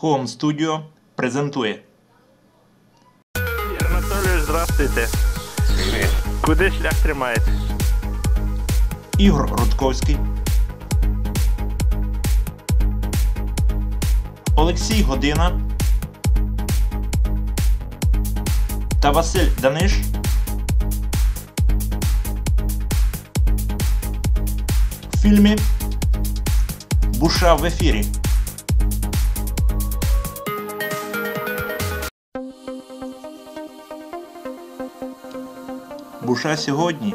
Home Studio презентує Анатолію, здравствуйте. Куди шлях тримаєте? Ігор Рудковський, Олексій Година та Василь Даниш в фільмі Буша в ефірі. Буша сьогодні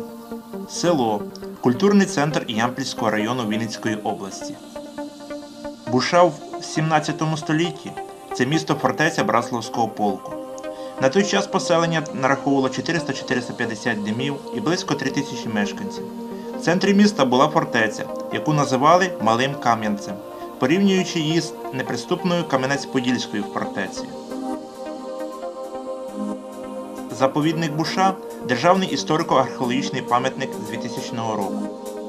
село, культурний центр Ямпільського району Вінницької області. Буша в 17 столітті це місто фортеця Браславського полку. На той час поселення нараховувало 400-450 домів і близько 3000 мешканців. В центрі міста була фортеця, яку називали Малим Кам'янцем, порівнюючи її з неприступною Кам'янець-Подільською фортецею. Заповідник Буша державний історико-археологічний пам'ятник з 2000 року.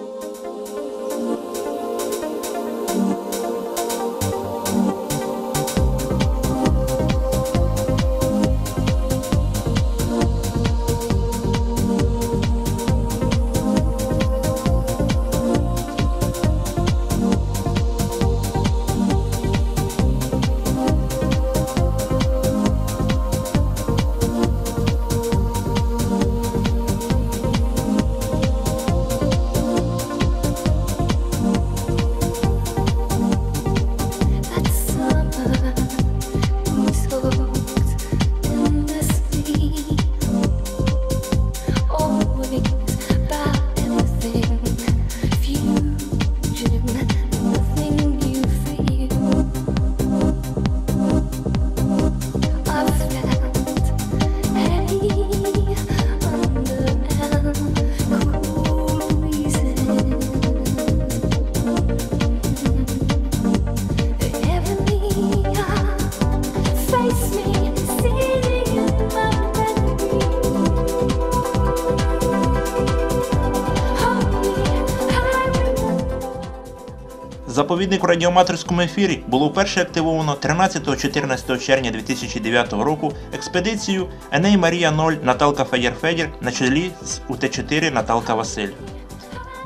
Заповідник у радіоаматорському ефірі було вперше активовано 13-14 червня 2009 року експедицією Еней Марія 0 Наталка Федір-Федір на чолі з УТ-4 Наталка Василь.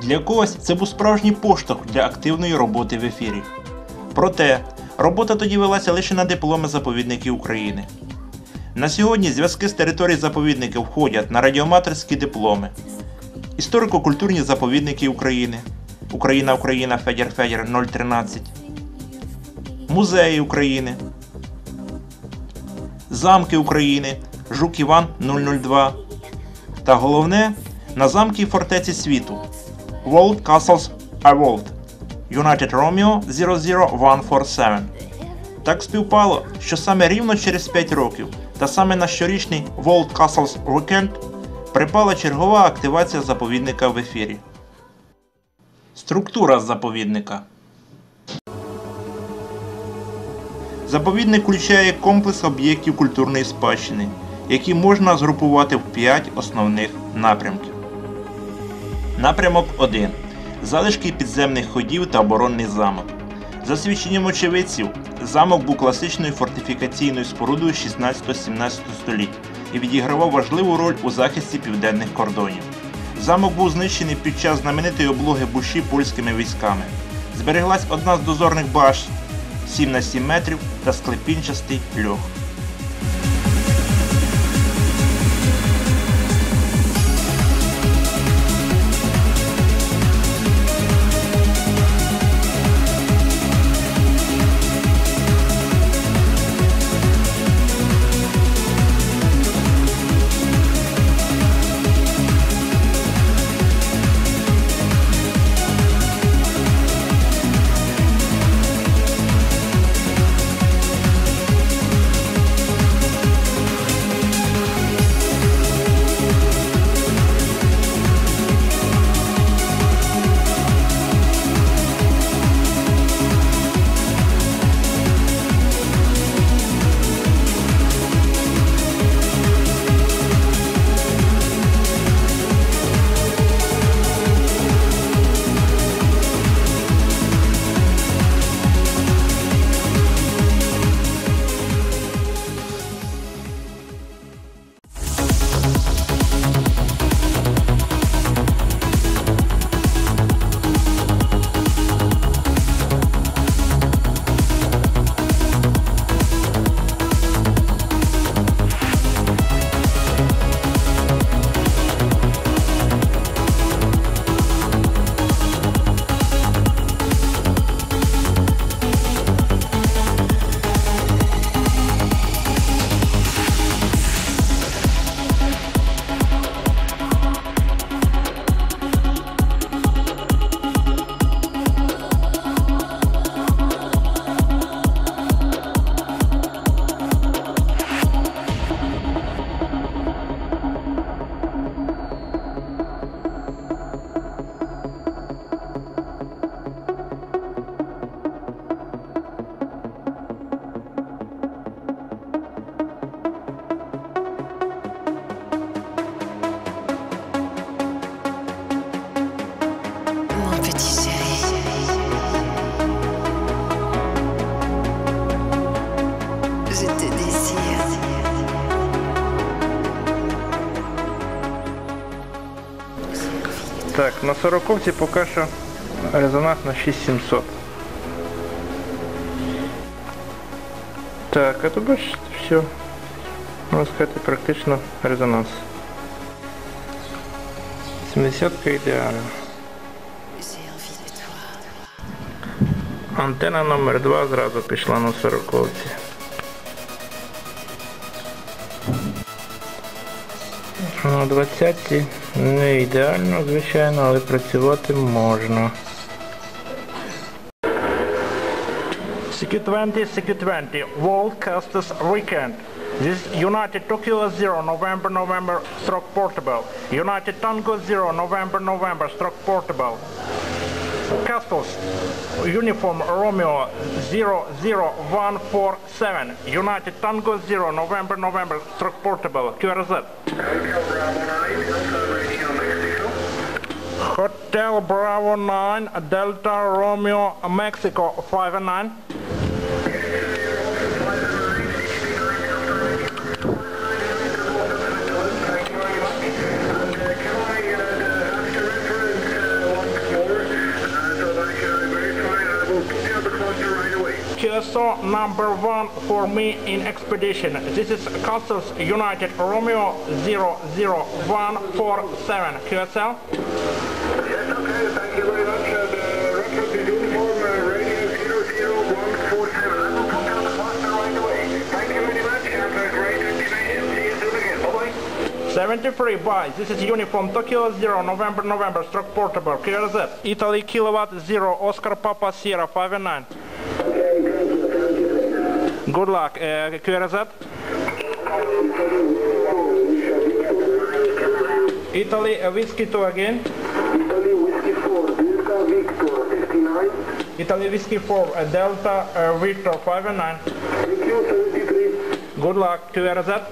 Для когось це був справжній поштовх для активної роботи в ефірі. Проте, робота тоді велася лише на дипломи заповідників України. На сьогодні зв'язки з території заповідників входять на радіоаматорські дипломи, історико-культурні заповідники України, Україна Україна Федір Федір 013, Музеї України, Замки України. Жук Іван 002 та головне на замки і фортеці світу. World Castles Award. United Romeo 00147. Так співпало, що саме рівно через 5 років та саме на щорічний World Castles Weekend припала чергова активація заповідника в ефірі. Структура заповідника. Заповідник включає комплекс об'єктів культурної спадщини, які можна згрупувати в 5 основних напрямків. Напрямок 1. Залишки підземних ходів та оборонний замок. За свідченням очевидців, замок був класичною фортифікаційною спорудою 16-17 століть і відігравав важливу роль у захисті південних кордонів. Замок був знищений під час знаменитої облоги Буші польськими військами. Збереглась одна з дозорних башт 7 на 7 метрів та склепінчастий льох. На сороковці поки що резонанс на 6700. Так, а то бачиш, все. Можна сказати, практично резонанс. 70 ідеально. Антенна номер 2 зразу пішла на сороковці. На 20 не ідеально, звичайно, але працювати можна. CQ20, CQ20, World Casters Weekend. This United Tokyo Zero, November, November, stroke portable. United Tango Zero, November, November, stroke portable. Castles, Uniform Romeo 00147, United Tango 0, November, November, stroke portable, QRZ. Hotel Bravo 9, Delta Romeo, Mexico 5 and 9. QSO number one for me in expedition. This is Castles United Romeo 00147 QSL. Yes, okay, thank you very much. Uh, the reference is uniform uh, radio 00147. I will put down the cluster right away. Thank you very much. Have a great continuation. See you soon again. Bye-bye. 73 by. This is uniform Tokyo 0 November November stroke portable QRZ. Italy kilowatt 0 Oscar Papa Sierra 5 and 9. Good luck. Uh, QRZ. Italy uh, whiskey 2 again. Italy Whiskey 4, Delta Victor 59. Italy whiskey 4 uh, Delta uh, Victor 5 and 9. Thank you, 73. Good luck. QRZ.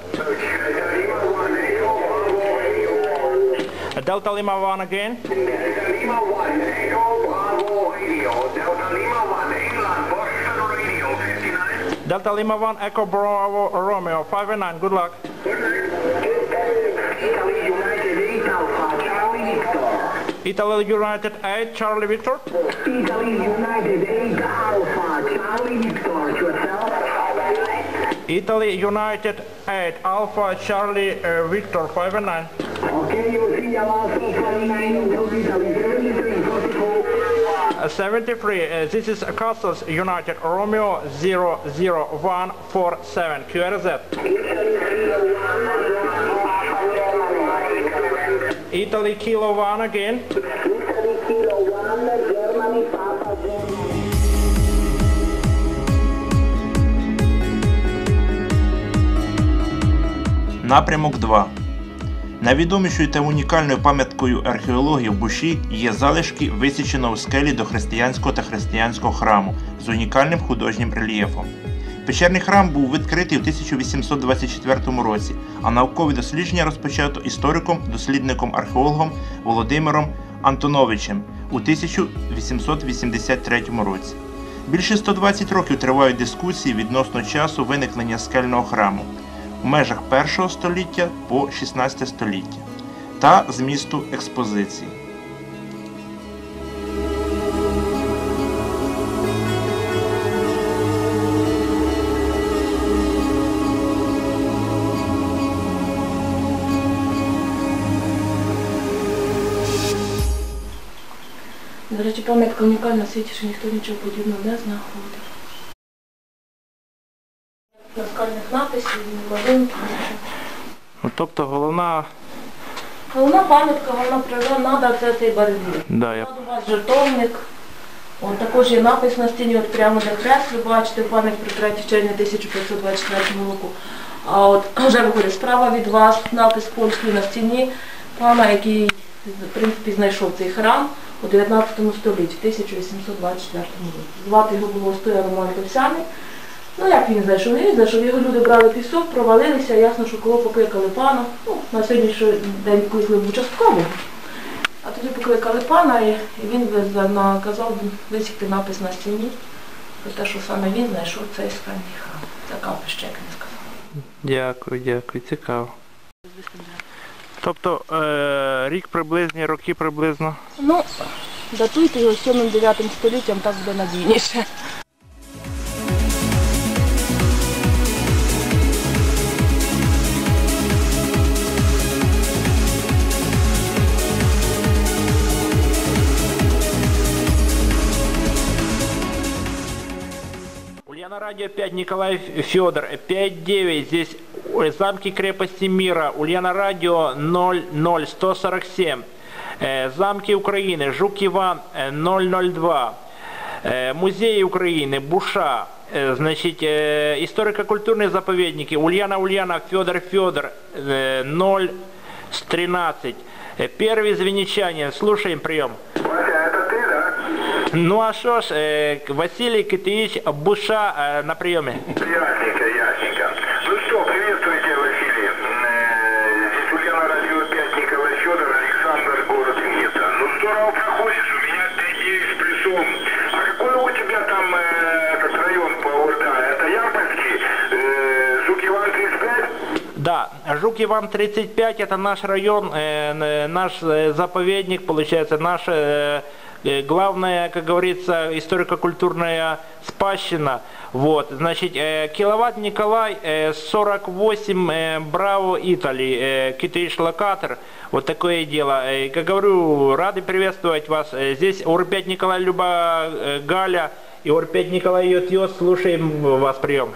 Lima 1, Echo Bravo Radio. Uh, Delta Lima 1 again. Delta Lima 1, Delta Lima 1 Echo Bravo Romeo 5 and 9. Good luck. Italy United 8 Alpha, Charlie Victor. Italy United 8 Charlie Victor. Italy United 8 Alpha, Charlie Victor. Yourself? Italy United 8 Alpha Charlie uh, Victor 5 and 9. Okay, you see you also flying until Italy 73, 44. Uh, 73, uh, this is Castles United Romeo 00147 QRZ. Italy Kilo 1 again. Italy Kilo 1, Germany Papa Напрямок 2. Найвідомішою та унікальною пам'яткою археології в Буші є залишки висіченого в скелі до християнського та християнського храму з унікальним художнім рельєфом. Печерний храм був відкритий у 1824 році, а наукові дослідження розпочато істориком, дослідником археологом Володимиром Антоновичем у 1883 році. Більше 120 років тривають дискусії відносно часу виникнення скельного храму в межах 1 століття по 16 століття та змісту експозиції. До речі, пам'ятка унікальна світі, що ніхто нічого подібного не знаходив. Написів. Ну, Тобто головна, Головна пам'ятка, головна природна це цей барельєф. да, я у вас жертовник. От також є напис на стіні, от прямо де хрест, ви бачите, пам'ять про 3 червня 1524 року. А от вже виходить справа від вас, напис польський на стіні пана, який в принципі знайшов цей храм у 19 столітті, в 1824 році. Звати його було Стоя Роман Товсяний. Ну як він знайшов? Не він знайшов, його люди брали пісок, провалилися, ясно, що кого покликали пана. Ну, на сьогоднішній день покликали в участкову. А тоді покликали пана і і він наказав висікти напис на стіні. про те, що саме він знайшов цей скальний храм. Це капище, як він сказав. Дякую, дякую, цікаво. Тобто е, рік приблизні, роки приблизно. Ну, датуйте його 7-9 століттям, так буде надійніше. Ульяна Радио 5, Николай Федор, 5-9, здесь ой, замки крепости мира, Ульяна Радио 00147, э, замки Украины, Жук Иван э, 002, э, музеи Украины, Буша, э, значит, э, историко-культурные заповедники, Ульяна Ульяна, Федор Федор, э, 0 с 13, Э, первый звеничанин, слушаем прием. Вася, это ты, да? Ну а что ж, э, Василий Китаевич Буша э, на приеме. Ясненько, ясненько. Ну что, приветствуйте, Василий. Э, Здесь Ульяна Радио 5, Николай Федор, Александр, город Винница. Ну здорово проходишь, у меня 5-9 с плюсом. А какой у тебя там э, этот район по ОРДА? Это Ямпольский? Э, Жук Иван 35? Да, Жук Иван 35 это наш район, э, н- наш э, заповедник, получается, наша э, э, главная, как говорится, историко-культурная спадщина. Вот, значит, э, киловатт Николай э, 48 э, Браво Итали, э, Китиш локатор, вот такое дело. Э, как говорю, рады приветствовать вас. Э, здесь Ор-5 Николай Люба э, Галя и Ор-5 Николай Йот слушаем вас прием.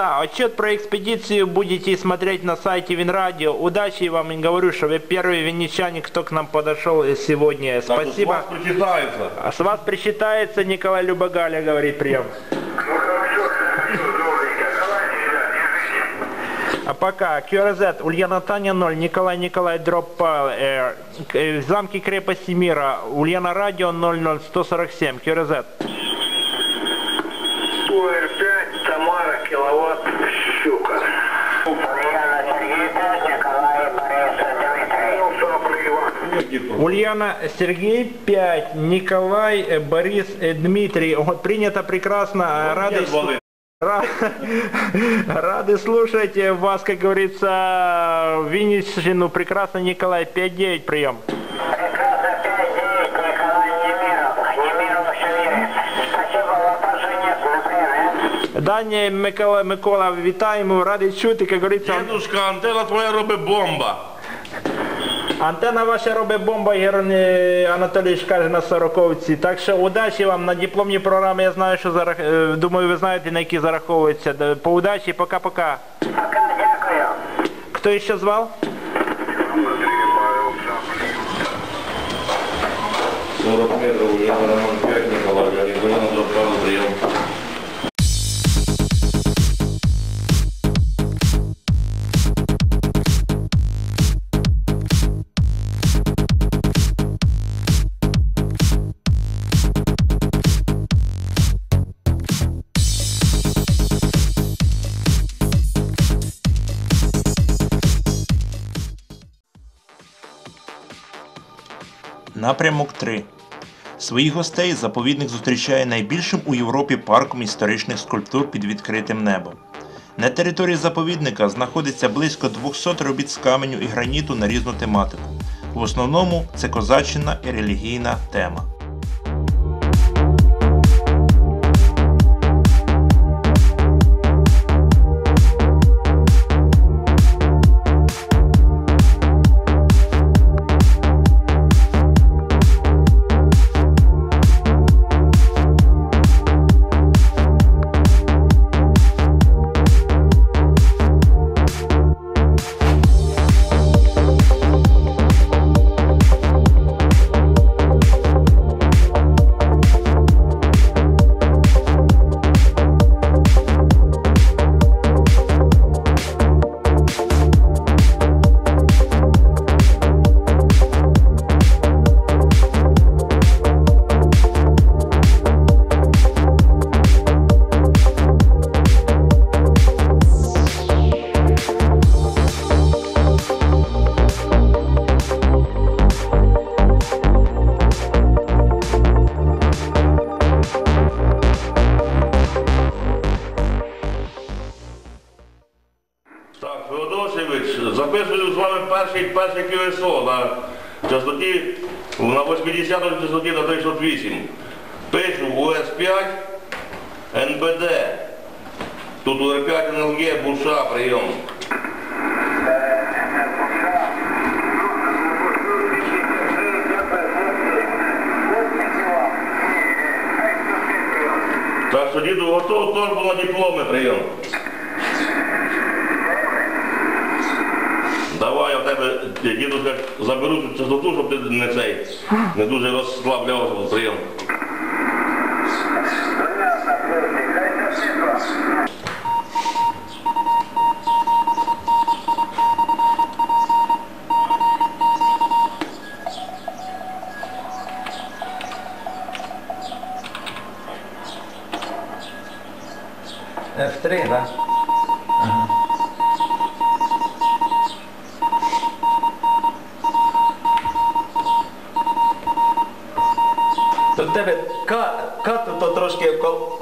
Да-да, отчет про экспедицию будете смотреть на сайте Винрадио. Удачи вам и говорю, что вы первый винничанин, кто к нам подошел сегодня. Спасибо. причитается. А с вас причитается Николай Любогаля, говорит прием. А пока QRZ, Ульяна Таня 0, Николай Николай Дроппал, э, э, замки крепости мира, Ульяна Радио 00147, QRZ. 105, Ульяна Сергей 5, Николай э, Борис э, Дмитрий. Вот принято прекрасно. э, Рады, звали. Ра- Рады слушать э, вас, как говорится, в Винничину. Прекрасно, Николай, 5-9 прием. Прекрасно, 5-9, Николай Немиров. Немиров Сергей. Спасибо, вопроса нет, например. Дані Микола, Микола, вітаємо, радий чути, як говориться, Дедушка, антена твоя робить бомба. антенна ваша робить бомба, Герон е, Анатолійович каже на сороковці. Так що удачі вам на дипломній програмі, я знаю, що зарах... е, думаю, ви знаєте, на які зараховуються. По удачі, пока-пока. Пока, дякую. Хто ще звав? 40 метров уже на ремонт 5 Николай, говорит, вы нам Напрямок 3. Своїх гостей заповідник зустрічає найбільшим у Європі парком історичних скульптур під відкритим небом. На території заповідника знаходиться близько 200 робіт з каменю і граніту на різну тематику. В основному це козаччина і релігійна тема. 80 частоті на 308. Пишу УС-5, НБД. Тут УР-5 НЛГ, Буша, прийом. Так що діду готов торбу на дипломи прийом. Давай я діду, заберу цю частоту, щоб не цей, не дуже розслаблявся прийом. Тебе ка, кату то трошки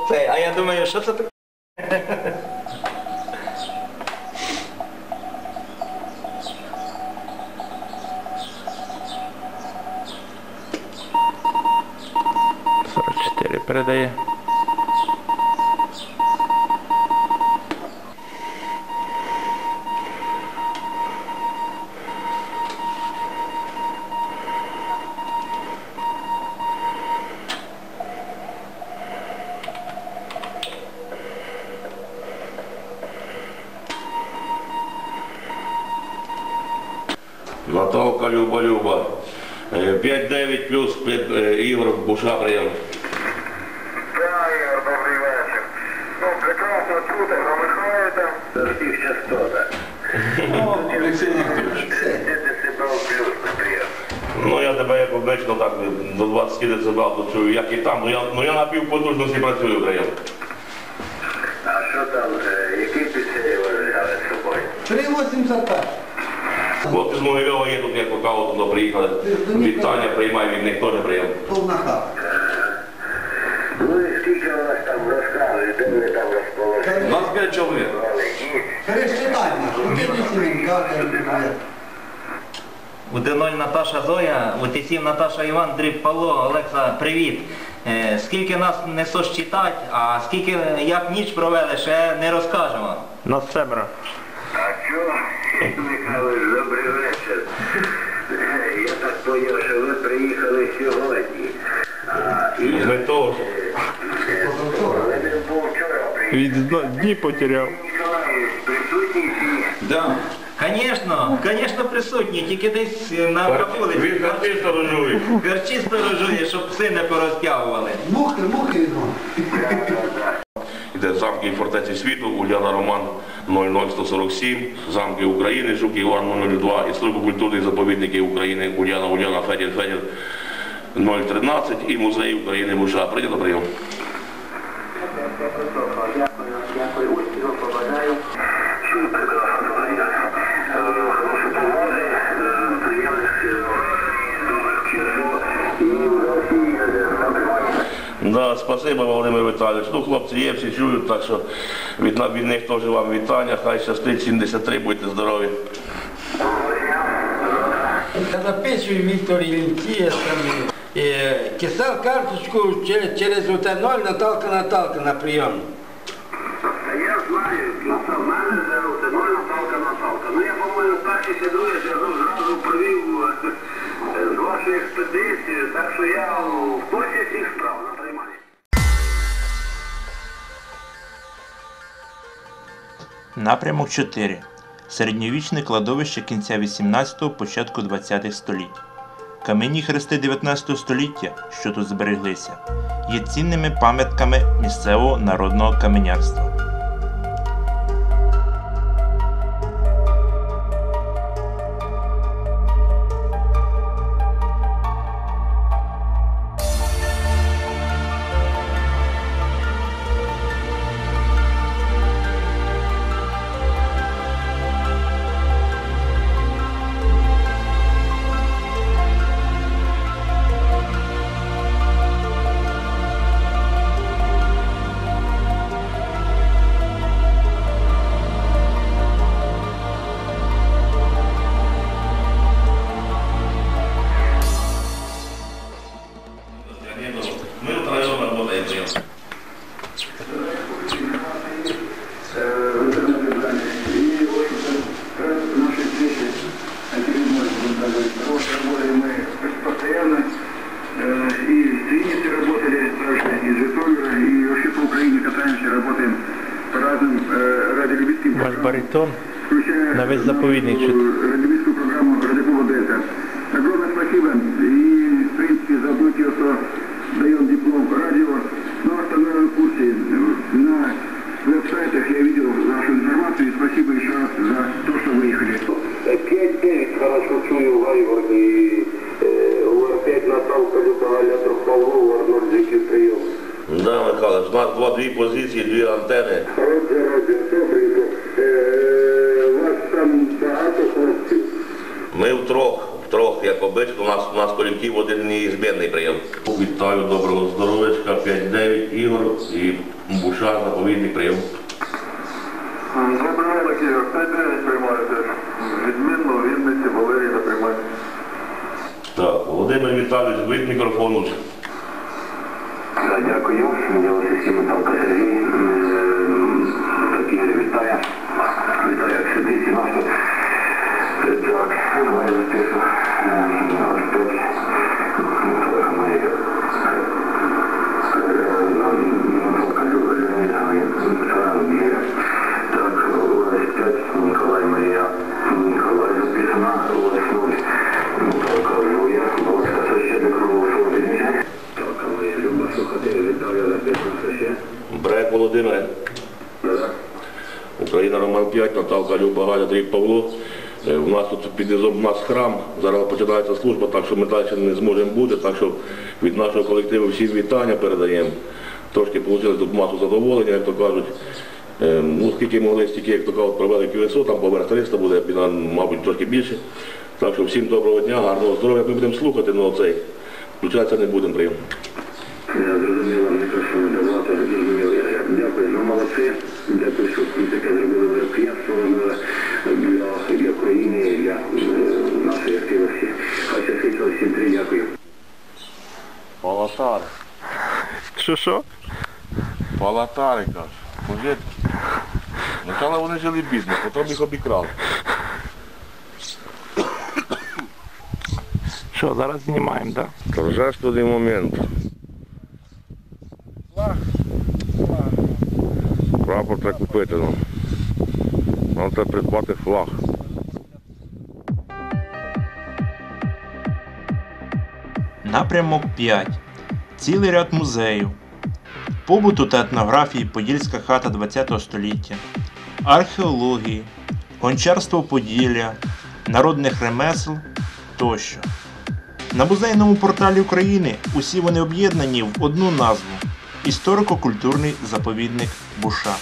цей, а я думаю, що це таке? передає. Наталка Люба Люба. Е, 5-9 плюс п'ять, е, Ігор Буша прийом. Так, Ігор, добрий вечір. Ну, прекрасно чути, замихаєте. Всіх частота. Олексій Вікторович. 10 децибел. Ну я тебе як обично так до 20 децибел тут чую, як і там. Ну я, ну я на півпотужності працюю прийом. А що там, е, які пісні ви взяли з собою? 385. Хлопці з Могильова є тут, як покало туди приїхали. Вітання приймаю від них теж прийом. Повна хата. Ну і скільки у вас там розказує, де ви там розположені? 25 чоловік. Які? Пересчитай нас. Куди Сіменка, У Д0 Наташа Зоя, у Т7 Наташа Іван, Дріб Павло, Олекса, привіт. Е, Скільки нас не сосчитать, а скільки як ніч провели, ще не розкажемо. Нас семеро. А що? Михайлович, добрий вечір. Е, Я так поняв, що ви приїхали сьогодні. І Ми приїхав. Від дні потеряв. Ніколаєвич, присутній чи ні? Да. Звісно, звісно присутні, тільки десь на вулиці. Він харчі сторожує. Гарчі сторожує, щоб пси не порозтягували. Мухи, мухи йдуть. Іде замки і фортеці світу, Уляна Роман 00147, замки України, Жук Іван 002, історико-культурні заповідники України, Уляна Уляна Федір Федір 013 і музей України Буша. Прийнято прийом. Дякую, Да, спасибо, Володимир Віталійович. Ну, хлопці є, всі чують, так що від, від них теж вам вітання. Хай щастить 73, будьте здорові. Я записую Віктор Іллінці, кисав карточку через, через УТ-0 Наталка Наталка на прийом. Я знаю, Натал, мене зовут Ноль Наталка Наталка. Ну я, по-моєму, перший чи другий зв'язок зразу провів е, з вашою експедицією, так що я в курсі всіх справ Напрямок 4. Середньовічне кладовище кінця 18-го, початку 20-х століть. Кам'яні хрести 19 століття, що тут збереглися, є цінними пам'ятками місцевого народного каменярства. Чуть. радиолюбительскую программу Радикова Дельта. Огромное спасибо и, в принципе, за то, что даем диплом радио, но остальное в курсе. На веб-сайтах я видел вашу информацию и спасибо еще раз за то, что выехали. 5-9 хорошо чую Гайвард и УР-5 Наталка Любагаля Трухпавлу, УР-0 прийом. Да, Михайлович, у нас два дві позиції, дві антени. Роджер, Роджер, добренько. Ми втрох, втрох, як обично, у нас у нас колектив один неізмінний прийом. Вітаю, доброго здоров'ячка, 5-9, Ігор і Буша, заповідний прийом. Доброго ранок, Ігор. 5-9 приймаєте. Відмінно, Вінниці, Валерій на приймаєте. Так, Володимир Віталійович, вийдь мікрофон. лучше. Дякую. Я Талка Сергій. Так, Ігор, вітаю. Вітаю, як сидить і нас тут. Е, Так, давай запишу. Так, ось 5, Ніколай Марія. Ніколай записана. Ось 0. Наталка Ось це ще до кругу, що відмічає. Моя Люба, слухати, Віталія записана, це. Брек Володимир, Україна Роман 5, Наталка Люба, Галя, Дріб Павло. Е, У нас тут під низом у нас храм, зараз починається служба, так що ми далі не зможемо бути, так що від нашого колективу всім вітання передаємо. Трошки отримали тут масу задоволення, як то кажуть. Е, Ну, скільки могли, стільки, як то кажуть, провели QSO, там поверх 300 буде, мабуть, трошки більше. Так що всім доброго дня, гарного здоров'я. Ми будемо слухати, але цей включатися не будемо прийом. Я зрозуміла, мікрофон давати, зрозуміло. Я- я Дякую, ну молодці. Дякую, що таке зробили робили для, для країни, для нашої активності. Щастить вас всім три, дякую. Палатари. Що що? Палатари, кажуть. Мужик. Спочатку вони жили бідно, потім їх обікрали. Що, зараз знімаємо, так? Торжественний момент. Прапор треба купити. Ну. Нам треба придбати флаг. Напрямок 5. Цілий ряд музеїв. Побуту та етнографії Подільська хата ХХ століття, археології, гончарство Поділля, народних ремесел тощо. На музейному порталі України усі вони об'єднані в одну назву історико-культурний заповідник Буша.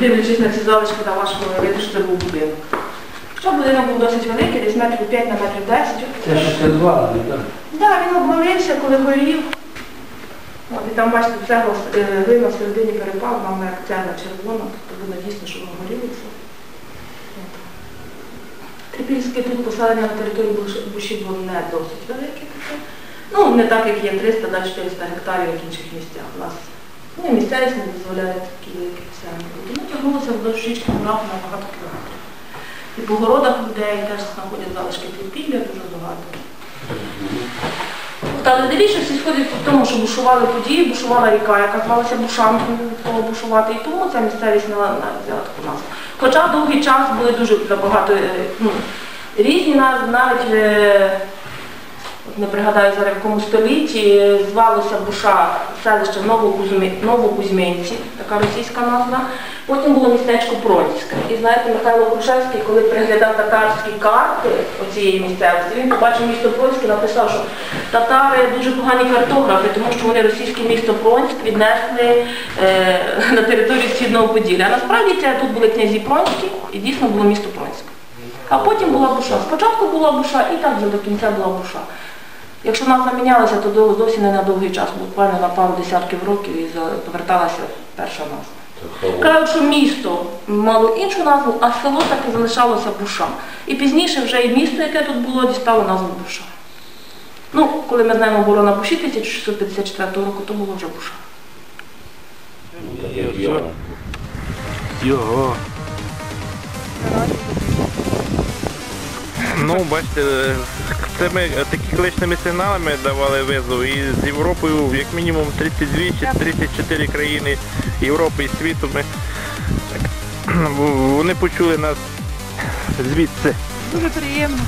Дивлячись на ці залишки на вашому виду, що це був будинок. Що будинок був досить великий, десь метрів 5 на метрів 10. Це це два, так? Так, він обвалився, коли горів. От, і там, бачите, цегла, е, глина всередині перепала, нам як цегла червона, тобто видно дійсно, що воно горіло все. Трипільське тут поселення на території Буші було не досить велике таке. Ну, не так, як є 300, да, 400 гектарів, як в інших місцях. У нас ну, і місцевість не дозволяє такі бути. Ми тягнулися вздовж річки Мурав на багато кілометрів. І по городах людей теж знаходять залишки підпілля дуже багато. Але дивіться, всі сходять в тому, що бушували події, бушувала ріка, яка звалася Бушанкою, того бушувати, і тому ця місцевість не взяла таку назву. Хоча довгий час були дуже багато е, ну, різні навіть е, не пригадаю зараз в якому столітті, звалося Буша селище Новокузьминці, така російська назва. Потім було містечко Пронське. І знаєте, Михайло Грушевський, коли приглядав татарські карти оцієї місцевості, він побачив місто Пронське, написав, що татари дуже погані картографи, тому що вони російське місто Пронськ віднесли е, на територію Східного Поділля. А насправді це тут були князі Пронські і дійсно було місто Пронськ. А потім була Буша. Спочатку була Буша і так вже до кінця була Буша. Якщо назва мінялася, то зовсім не на довгий час, буквально на пару десятків років і поверталася перша назва. Кажуть, що місто мало іншу назву, а село так і залишалося Буша. І пізніше вже і місто, яке тут було, дістало назву Буша. Ну, коли ми знаємо оборона Буші 1654 року, то було вже Буша. Його. Ну, бачите, це ми такими личними сигналами давали визов і з Європою як мінімум 32 чи 34 країни Європи і світу. Ми, вони почули нас звідси. Дуже приємно.